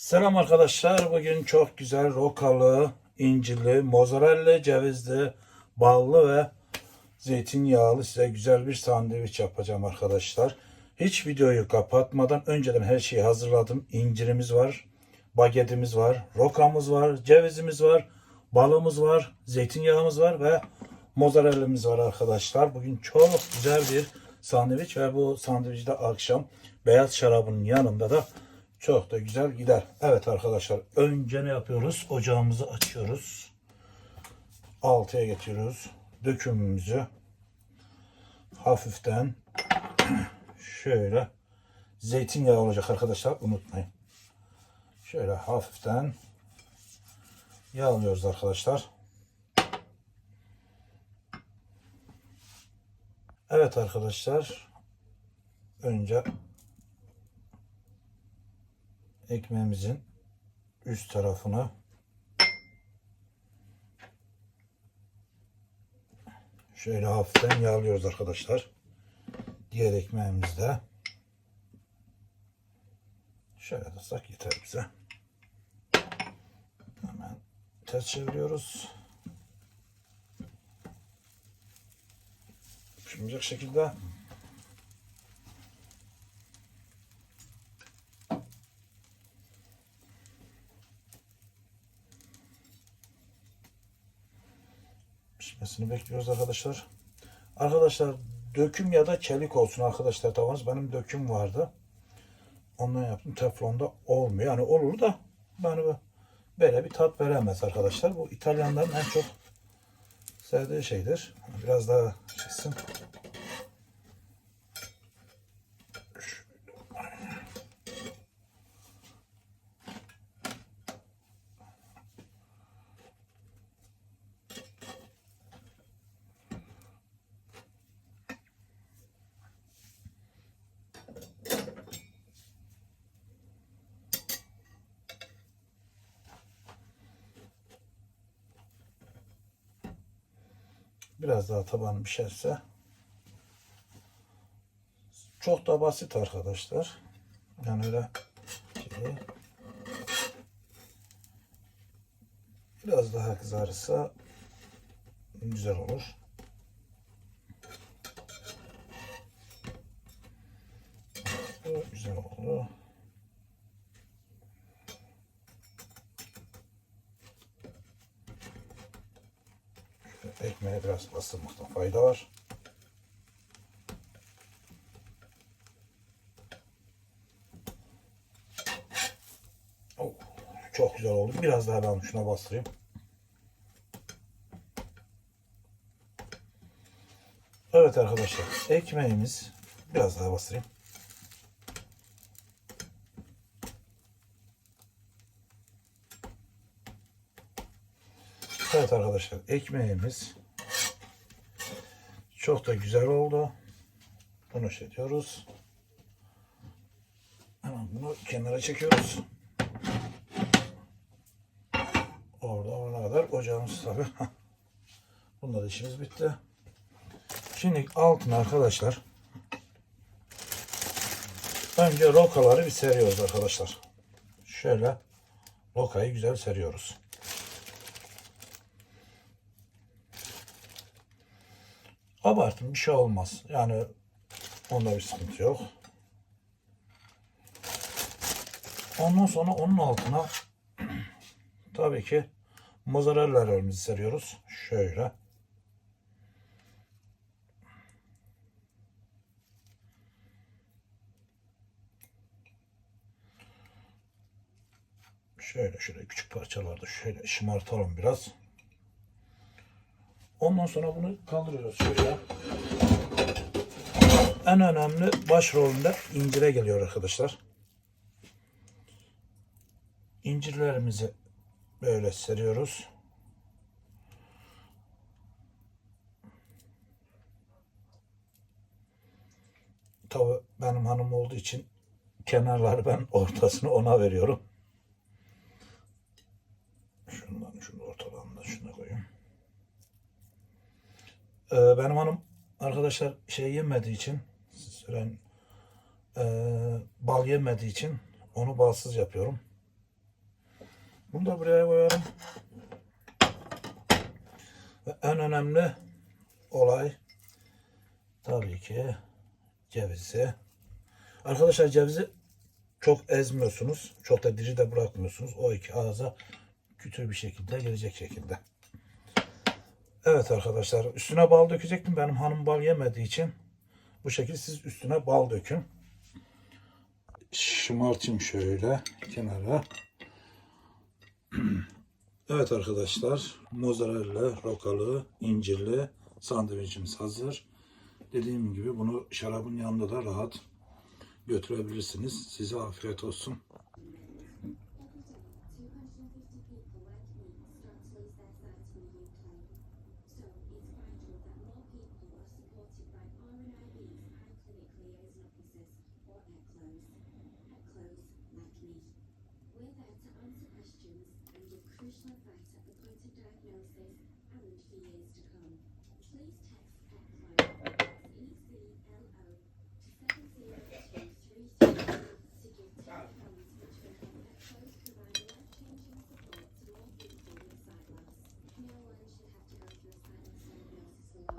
Selam arkadaşlar. Bugün çok güzel rokalı, incirli, mozzarella, cevizli, ballı ve zeytinyağlı size güzel bir sandviç yapacağım arkadaşlar. Hiç videoyu kapatmadan önceden her şeyi hazırladım. İncirimiz var, bagetimiz var, rokamız var, cevizimiz var, balımız var, zeytinyağımız var ve mozzarella'mız var arkadaşlar. Bugün çok güzel bir sandviç ve bu sandviçi de akşam beyaz şarabın yanında da çok da güzel gider. Evet arkadaşlar önce ne yapıyoruz? Ocağımızı açıyoruz. Altıya getiriyoruz. Dökümümüzü hafiften şöyle zeytinyağı olacak arkadaşlar unutmayın. Şöyle hafiften yağlıyoruz arkadaşlar. Evet arkadaşlar önce ekmeğimizin üst tarafını şöyle hafiften yağlıyoruz arkadaşlar. Diğer ekmeğimizde şöyle tutsak yeter bize. Hemen ters çeviriyoruz. Yapışmayacak şekilde pişmesini bekliyoruz arkadaşlar. Arkadaşlar döküm ya da çelik olsun arkadaşlar tavanız. Benim döküm vardı. Ondan yaptım. Teflonda olmuyor. Yani olur da yani böyle bir tat veremez arkadaşlar. Bu İtalyanların en çok sevdiği şeydir. Biraz daha şişsin. Biraz daha taban pişerse çok da basit arkadaşlar. Yani öyle şey. Biraz daha kızarırsa güzel olur. Güzel oldu. Ekmeğe biraz bastırmakta fayda var. Oh, çok güzel oldu. Biraz daha ben şuna bastırayım. Evet arkadaşlar. Ekmeğimiz biraz daha bastırayım. Evet arkadaşlar ekmeğimiz çok da güzel oldu. Bunu şey. Hemen bunu kenara çekiyoruz. Orada ona kadar ocağımız tabi. Bunda da işimiz bitti. Şimdi altına arkadaşlar önce rokaları bir seriyoruz arkadaşlar. Şöyle rokayı güzel seriyoruz. Abartın bir şey olmaz. Yani onda bir sıkıntı yok. Ondan sonra onun altına tabii ki mozzarella'larımızı seriyoruz. Şöyle. Şöyle şöyle küçük parçalarda şöyle şımartalım biraz. Ondan sonra bunu kaldırıyoruz şöyle. En önemli başrolünde incire geliyor arkadaşlar. İncirlerimizi böyle seriyoruz. Tabi benim hanım olduğu için kenarları ben ortasını ona veriyorum. Şundan şunu ortalarında şuna koyayım. Ee, benim hanım arkadaşlar şey yemediği için süren e, bal yemediği için onu balsız yapıyorum. Bunu da buraya koyarım. Ve en önemli olay tabii ki cevizi. Arkadaşlar cevizi çok ezmiyorsunuz. Çok da diri de bırakmıyorsunuz. O iki ağza kütür bir şekilde gelecek şekilde. Evet arkadaşlar üstüne bal dökecektim. Benim hanım bal yemediği için bu şekilde siz üstüne bal dökün. Şımartayım şöyle kenara. Evet arkadaşlar mozzarella, rokalı, incirli sandviçimiz hazır. Dediğim gibi bunu şarabın yanında da rahat götürebilirsiniz. Size afiyet olsun. crucial the point of diagnosis and for years to come. Please